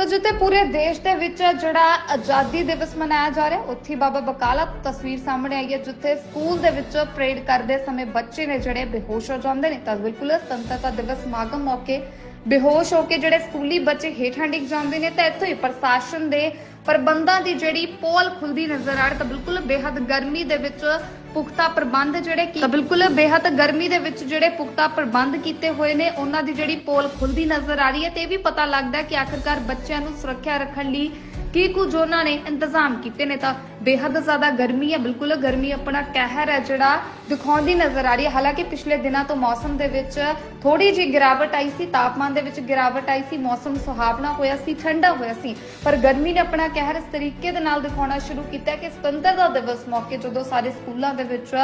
ਤਾਂ ਜਿੱਥੇ ਪੂਰੇ ਦੇਸ਼ ਦੇ ਵਿੱਚ ਜਿਹੜਾ ਆਜ਼ਾਦੀ ਦਿਵਸ ਮਨਾਇਆ ਜਾ ਰਿਹਾ, ਉੱਥੇ ਬਾਬਾ ਬਕਾਲਾ ਤਸਵੀਰ ਸਾਹਮਣੇ ਆਈ ਹੈ, ਜਿੱਥੇ ਸਕੂਲ ਦੇ ਵਿੱਚ ਪਰੇਡ ਕਰਦੇ ਸਮੇਂ ਬੱਚੇ ਨੇ ਜਿਹੜੇ ਬੇਹੋਸ਼ ਹੋ ਜਾਂਦੇ ਨੇ। ਤਾਂ ਬਿਲਕੁਲ ਸੁਤੰਤਰਤਾ ਦਿਵਸ ਸਮਾਗਮ ਮੌਕੇ ਬੇਹੋਸ਼ ਹੋ ਕੇ ਜਿਹੜੇ ਸਕੂਲੀ ਬੱਚੇ ਹੇਠਾਂ ਡਿੱਗ ਜਾਂਦੇ ਨੇ, ਤਾਂ ਇੱਥੋਂ ਹੀ ਪ੍ਰਸ਼ਾਸਨ ਦੇ ਪ੍ਰਬੰਧਾਂ ਦੀ ਜਿਹੜੀ ਪੋਲ ਖੁੱਲਦੀ ਨਜ਼ਰ ਆ ਰਹੀ ਤਾਂ ਬਿਲਕੁਲ ਬੇਹੱਦ ਗਰਮੀ ਦੇ ਵਿੱਚ ਪੁਖਤਾ ਪ੍ਰਬੰਧ ਜਿਹੜੇ ਕੀ ਤਾਂ ਬਿਲਕੁਲ ਬੇਹੱਦ ਗਰਮੀ ਦੇ ਵਿੱਚ ਜਿਹੜੇ ਪੁਖਤਾ ਪ੍ਰਬੰਧ ਕੀਤੇ ਹੋਏ ਨੇ, ਉਹਨਾਂ ਦੀ ਜਿਹੜੀ ਪੋਲ ਖੁੱਲਦੀ ਨਜ਼ਰ ਆ ਰਹੀ ਹੈ ਤੇ ਇਹ ਵੀ ਪਤਾ ਲੱਗਦਾ ਹੈ ਕਿ ਆਖਰਕਾਰ ਬੱਚਿਆਂ ਨੂੰ ਸੁਰੱਖਿਆ ਰੱਖਣ ਲਈ ਕੀ ਕੁਝ ਉਹਨਾਂ ਨੇ ਇੰਤਜ਼ਾਮ ਕੀਤੇ ਨੇ ਤਾਂ ਬੇਹੱਦ ਜ਼ਿਆਦਾ ਗਰਮੀ ਹੈ, ਬਿਲਕੁਲ ਗਰਮੀ ਆਪਣਾ ਕਹਿਰ ਹੈ ਜਿਹੜਾ ਦਿਖਾਉਂਦੀ ਨਜ਼ਰ ਆ ਰਹੀ ਹੈ। ਹਾਲਾਂਕਿ ਪਿਛਲੇ ਦਿਨਾਂ ਤੋਂ ਮੌਸਮ ਦੇ ਵਿੱਚ ਥੋੜੀ ਜਿਹੀ ਗਿਰਾਵਟ ਆਈ ਸੀ, ਤਾਪਮਾਨ ਦੇ ਵਿੱਚ ਗਿਰਾਵਟ ਆਈ ਸੀ, ਮੌਸਮ ਸੁਹਾਵਣਾ ਹੋਇਆ ਸੀ, ਠੰਡਾ ਹੋਇਆ ਸੀ, ਪਰ ਗਰਮੀ ਨੇ ਆਪਣਾ ਕਹਿਰ ਇਸ ਤਰੀਕੇ ਦੇ ਨਾਲ ਦਿਖਾਉਣਾ ਸ਼ੁਰੂ ਕੀਤਾ ਕਿ ਸੁਤੰਤਰਤਾ ਦਿਵਸ ਮੌਕੇ ਜਦੋਂ ਸਾਰੇ ਸਕੂਲਾਂ ਦੇ ਵਿੱਚ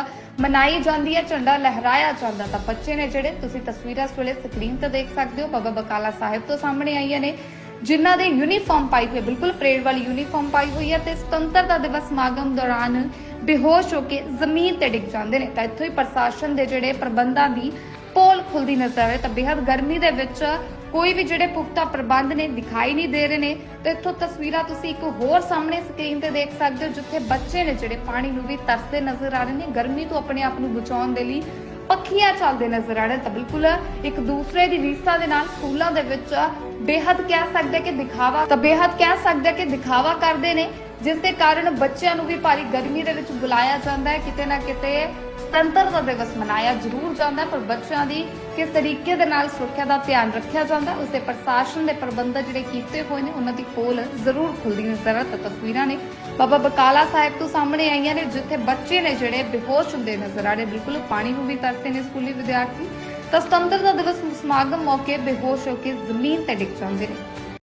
ਮਨਾਈ ਜਾਂਦੀ ਹੈ, ਝੰਡਾ ਲਹਿਰਾਇਆ ਜਾਂਦਾ, ਤਾਂ ਬੱਚੇ ਨੇ ਜਿਹੜੇ ਤੁਸੀਂ ਤਸਵੀਰਾਂ ਇਸ ਵੇਲੇ ਸਕਰੀਨ ਤੇ ਦੇਖ ਸਕਦੇ ਹੋ, ਬਾਬਾ ਬਕਾਲਾ ਸਾਹਿਬ ਤੋਂ ਸਾਹਮਣੇ ਆਈਆਂ ਨੇ। ਜਿਨ੍ਹਾਂ ਦੇ ਯੂਨੀਫਾਰਮ ਪਾਈ ਹੋਈ ਬਿਲਕੁਲ ਪਰੇਡ ਵਾਲੀ ਯੂਨੀਫਾਰਮ ਪਾਈ ਹੋਈ ਹੈ ਤੇ ਸੁਤੰਤਰਤਾ ਦਿਵਸ ਸਮਾਗਮ ਦੌਰਾਨ ਬੇਹੋਸ਼ ਹੋ ਕੇ ਜ਼ਮੀਨ ਤੇ ਡਿੱਗ ਜਾਂਦੇ ਨੇ। ਤਾਂ ਇੱਥੋਂ ਹੀ ਪ੍ਰਸ਼ਾਸਨ ਦੇ ਜਿਹੜੇ ਪ੍ਰਬੰਧਾਂ ਦੀ ਪੋਲ ਖੁੱਲਦੀ ਨਜ਼ਰ ਆ ਤਾਂ ਬੇहद ਗਰਮੀ ਦੇ ਵਿੱਚ ਕੋਈ ਵੀ ਜਿਹੜੇ ਪੁਖਤਾ ਪ੍ਰਬੰਧ ਨੇ ਦਿਖਾਈ ਨਹੀਂ ਦੇ ਰਹੇ ਨੇ। ਤੇ ਇੱਥੋਂ ਤਸਵੀਰਾਂ ਤੁਸੀਂ ਇੱਕ ਹੋਰ ਸਾਹਮਣੇ ਸਕਰੀਨ ਤੇ ਦੇਖ ਸਕਦੇ ਹੋ, ਜਿੱਥੇ ਬੱਚੇ ਨੇ ਜਿਹੜੇ ਪਾਣੀ ਨੂੰ ਵੀ ਤਰਸਦੇ ਨਜ਼ਰ ਆ ਰਹੇ ਨੇ। ਗਰਮੀ ਤੋਂ ਆਪਣੇ ਆਪ ਨੂੰ ਬਚਾਉਣ ਦੇ ਲਈ ਪੱਖੀਆਂ ਚੱਲਦੇ ਨਜ਼ਰ ਆ ਰਹੇ ਤਾਂ ਬਿਲਕੁਲ ਇੱਕ ਦੂਸਰੇ ਦੀ ਰੀਸਾ ਦੇ ਨਾਲ ਸਕੂਲਾਂ ਦੇ ਵਿੱਚ ਬੇਹੱਦ ਕਹਿ ਸਕਦੇ ਕਿ ਦਿਖਾਵਾ, ਤਾਂ ਬੇਹੱਦ ਕਹਿ ਸਕਦੇ ਕਿ ਦਿਖਾਵਾ ਕਰਦੇ ਨੇ, ਜਿਸ ਦੇ ਕਾਰਨ ਬੱਚਿਆਂ ਨੂੰ ਵੀ ਭਾਰੀ ਗਰਮੀ ਦੇ ਵਿੱਚ ਬੁਲਾਇਆ ਜਾਂਦਾ ਹੈ, ਕਿਤੇ ਨਾ ਕਿਤੇ ਸੁਤੰਤਰਤਾ ਦਿਵਸ ਮਨਾਇਆ ਜ਼ਰੂਰ ਜਾਂਦਾ ਪਰ ਬੱਚਿਆਂ ਦੀ ਕਿਸ ਤਰੀਕੇ ਦੇ ਨਾਲ ਸੁਰੱਖਿਆ ਦਾ ਧਿਆਨ ਰੱਖਿਆ ਜਾਂਦਾ ਉਸ ਦੇ ਪ੍ਰਸ਼ਾਸਨ ਦੇ ਪ੍ਰਬੰਧ ਜਿਹੜੇ ਕੀਤੇ ਹੋਏ ਨੇ, ਉਹਨਾਂ ਦੀ ਪੋਲ ਜ਼ਰੂਰ ਖੁੱਲਦੀ ਨਜ਼ਰ ਆ, ਤਾਂ ਤਸਵੀਰਾਂ ਨੇ ਬਾਬਾ ਬਕਾਲਾ ਸਾਹਿਬ ਤੋਂ ਸਾਹਮਣੇ ਆਈਆਂ ਨੇ, ਜਿੱਥੇ ਬੱਚੇ ਨੇ ਜਿਹੜੇ ਬੇਹੋਸ਼ ਹੁੰਦੇ ਨਜ਼ਰ ਆ ਰਹੇ, ਬਿਲਕੁਲ ਪਾਣੀ ਨੂੰ ਵੀ ਤਰਸਦੇ ਨੇ ਸਕੂਲੀ ਵਿਦਿਆਰਥੀ। ਤਾਂ ਸੁਤੰਤਰਤਾ ਦਿਵਸ ਸਮਾਗਮ ਮੌਕੇ ਬੇਹੋਸ਼ ਹੋ ਕੇ ਜ਼ਮੀਨ ਤੇ ਡਿੱਗ ਜਾਂਦੇ ਨੇ।